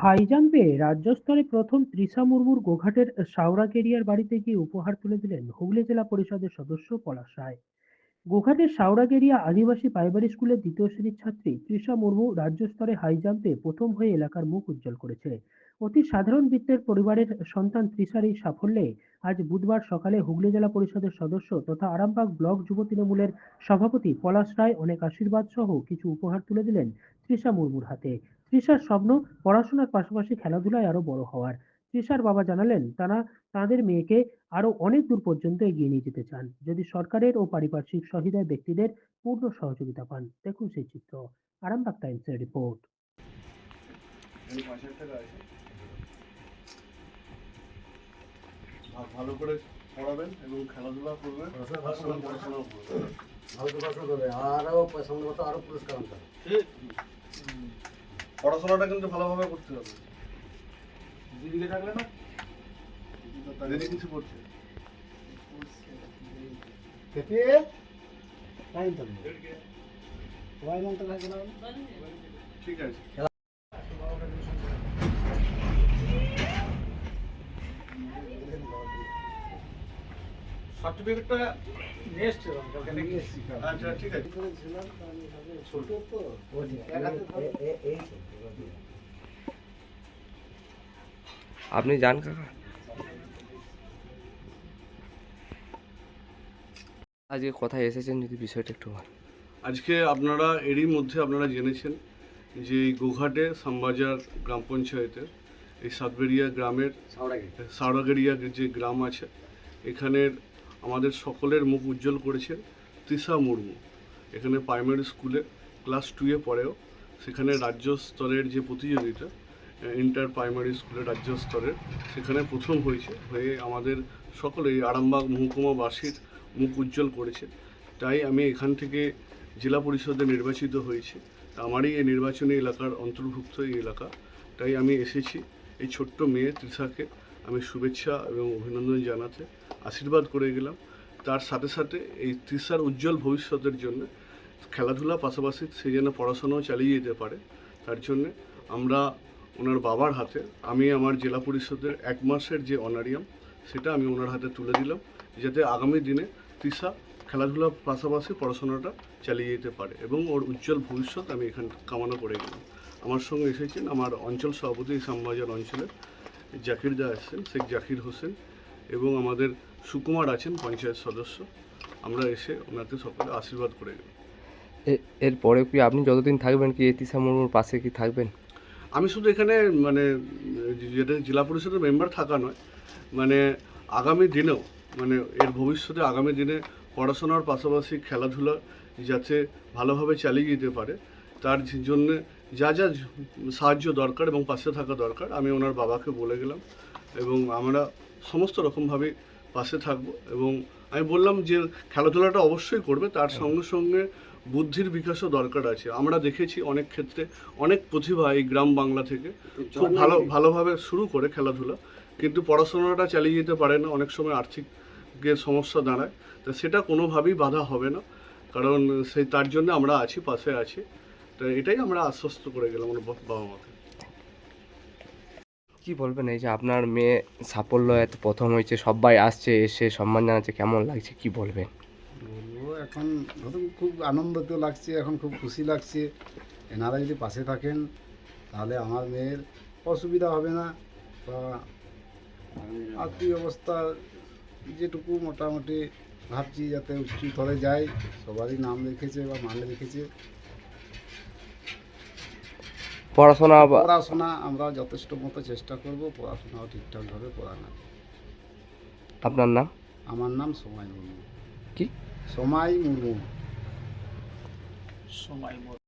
High জাম্পে রাজ্য স্তরে প্রথম তৃষা মুর্মুর গোঘাটের সাউরাকেরিয়ার বাড়িতে গিয়ে উপহার তুলে দিলেন হুগলি জেলা পরিষদের সদস্য পলাশ রায়। গোঘাটের সাউরাগেরিয়া আদিবাসী প্রাইমারি স্কুলের দ্বিতীয় শ্রেণির ছাত্রী তৃষা মুর্মু রাজ্য স্তরে হাই জাম্পে প্রথম হয়ে এলাকার মুখ উজ্জ্বল করেছে। অতি সাধারণ বৃত্তের পরিবারের সন্তান তৃষার এই সাফল্যে আজ বুধবার সকালে হুগলি জেলা পরিষদের সদস্য তথা আরামবাগ ব্লক যুব তৃণমূলের সভাপতি পলাশ রায় অনেক আশীর্বাদ সহ কিছু উপহার তুলে দিলেন তৃষা মুর্মুর হাতে। তৃষার স্বপ্ন পড়াশোনার পাশাপাশি খেলাধুলায় আরও বড় হওয়ার। তৃষার বাবা জানালেন, তারা, তাদের মেয়েকে আরও অনেক দূর পর্যন্ত এগিয়ে নিয়ে যেতে চান। যদি সরকারের ও পারিপার্শ্বিক সহৃদয় ব্যক্তিদের পূর্ণ সহযোগিতা পান। দেখুন সেই চিত্র। আরামবাগ টাইমসের রিপোর্ট। ভালো করে পড়াবেন এবং খেলাধুলা করবেন। পড়াশোনা করবেন। পড়াশোনাও করবেন। ভালো পড়াশোনা করবে আরও সামনে বছর আরও পুরস্কার আনতে ঠিক। পড়াশোনাটা কিন্তু ভালোভাবে করতে হবে। দিদিকে ডাকলে না? দিদি কিছু করছে। কেটে টাইম তো। ঠিক আছে। সার্টিফিকেটটা নিয়ে এসছিলাম কালকে। নাকি আচ্ছা ঠিক আছে। ছোট তো। আপনি যান কাকা। আজকে কোথায় এসেছেন যদি বিষয়টা একটু আজকে আপনারা এরই মধ্যে আপনারা জেনেছেন যে এই গোঘাটে সামবাজার গ্রাম পঞ্চায়েতের এই সাতবেরিয়া গ্রামের সাউরাগেরিয়া যে গ্রাম আছে এখানের আমাদের সকলের মুখ উজ্জ্বল করেছেন তৃষা মুর্মু। এখানে প্রাইমারি স্কুলে ক্লাস টুয়ে পড়েও। সেখানে রাজ্য স্তরের যে প্রতিযোগিতা ইন্টার প্রাইমারি স্কুলে রাজ্য স্তরের, সেখানে প্রথম হয়েছে, হয়ে আমাদের সকলেই আরামবাগ মহকুমাবাসীর মুখ উজ্জ্বল করেছে। তাই আমি এখান থেকে জেলা পরিষদে নির্বাচিত হয়েছি। আমারই এই নির্বাচনী এলাকার অন্তর্ভুক্ত এই এলাকা। তাই আমি এসেছি এই ছোট্ট মেয়ে তৃষাকে। আমি শুভেচ্ছা এবং অভিনন্দন জানাতে আশীর্বাদ করে গেলাম। তার সাথে সাথে এই তৃষার উজ্জ্বল ভবিষ্যতের জন্য খেলাধুলা পাশাপাশি সে যেন পড়াশোনাও চালিয়ে যেতে পারে, তার জন্য আমরা ওনার বাবার হাতে, আমি আমার জেলা পরিষদের এক মাসের যে অনারিয়াম, সেটা আমি ওনার হাতে তুলে দিলাম, যাতে আগামী দিনে তৃষা খেলাধুলার পাশাপাশি পড়াশোনাটা চালিয়ে যেতে পারে এবং ওর উজ্জ্বল ভবিষ্যৎ আমি এখান কামনা করে গেলাম। আমার সঙ্গে এসেছেন আমার অঞ্চল সভাপতি শ্যামবাজার অঞ্চলের জাকির দা এসেছেন শেখ জাকির হোসেন এবং আমাদের সুকুমার আছেন পঞ্চায়েত সদস্য। আমরা এসে ওনাকে সকলে আশীর্বাদ করে গেলাম এরপরে কি আপনি যতদিন থাকবেন কি এতিসা মুর্মুর পাশে কি থাকবেন? আমি শুধু এখানে মানে যেটা জেলা পরিষদের মেম্বার থাকা নয় মানে আগামী দিনেও মানে এর ভবিষ্যতে আগামী দিনে পড়াশোনার পাশাপাশি খেলাধুলা যাতে ভালোভাবে চালিয়ে যেতে পারে তার জন্যে যা যা সাহায্য দরকার এবং পাশে থাকা দরকার আমি ওনার বাবাকে বলে গেলাম এবং আমরা সমস্ত রকমভাবে পাশে থাকব এবং আমি বললাম যে খেলাধুলাটা অবশ্যই করবে তার সঙ্গে সঙ্গে বুদ্ধির বিকাশও দরকার আছে। আমরা দেখেছি অনেক ক্ষেত্রে অনেক প্রতিভা এই গ্রাম বাংলা থেকে খুব ভালো ভালোভাবে শুরু করে খেলাধুলা কিন্তু পড়াশোনাটা চালিয়ে যেতে পারে না অনেক সময় আর্থিক যে সমস্যা দাঁড়ায়। তা সেটা কোনোভাবেই বাধা হবে না কারণ সেই তার জন্য আমরা আছি পাশে আছি। তো এটাই আমরা আশ্বস্ত করে গেলাম আমার বাবা মাকে কি বলবেন এই যে আপনার মেয়ে সাফল্য এত প্রথম হয়েছে সবাই আসছে এসে সম্মান জানাচ্ছে কেমন লাগছে কি বলবেন? বলব এখন নতুন খুব আনন্দ তো লাগছে এখন খুব খুশি লাগছে। এনারা যদি পাশে থাকেন তাহলে আমার মেয়ের অসুবিধা হবে না। বা আর্থিক অবস্থা যেটুকু মোটামুটি ভাবছি যাতে উচ্চ স্তরে যায় সবারই নাম রেখেছে বা মান রেখেছে পড়াশোনা পড়াশোনা আমরা যথেষ্ট মতো চেষ্টা করব পড়াশোনাও ঠিকঠাকভাবে পড়ানোর আপনার নাম? আমার নাম সোমাই মুর্মু। কি? সময় মুর্মু। সময় মতো